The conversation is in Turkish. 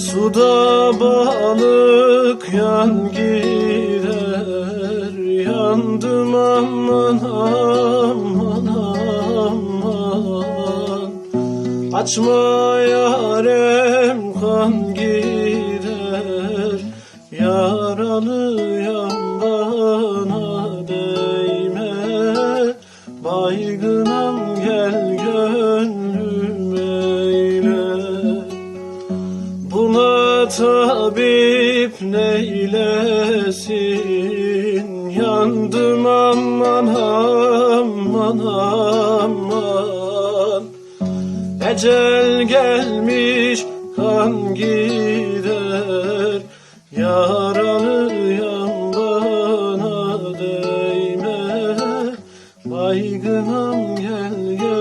Suda balık yan gider Yandım aman aman aman. Açma yarem kan gider Yaralıyam bana değme. Baygınam tabip neylesin Yandım aman aman aman. Ecel gelmiş kan gider. Yaralı yan bana değme. Baygınam gel gel.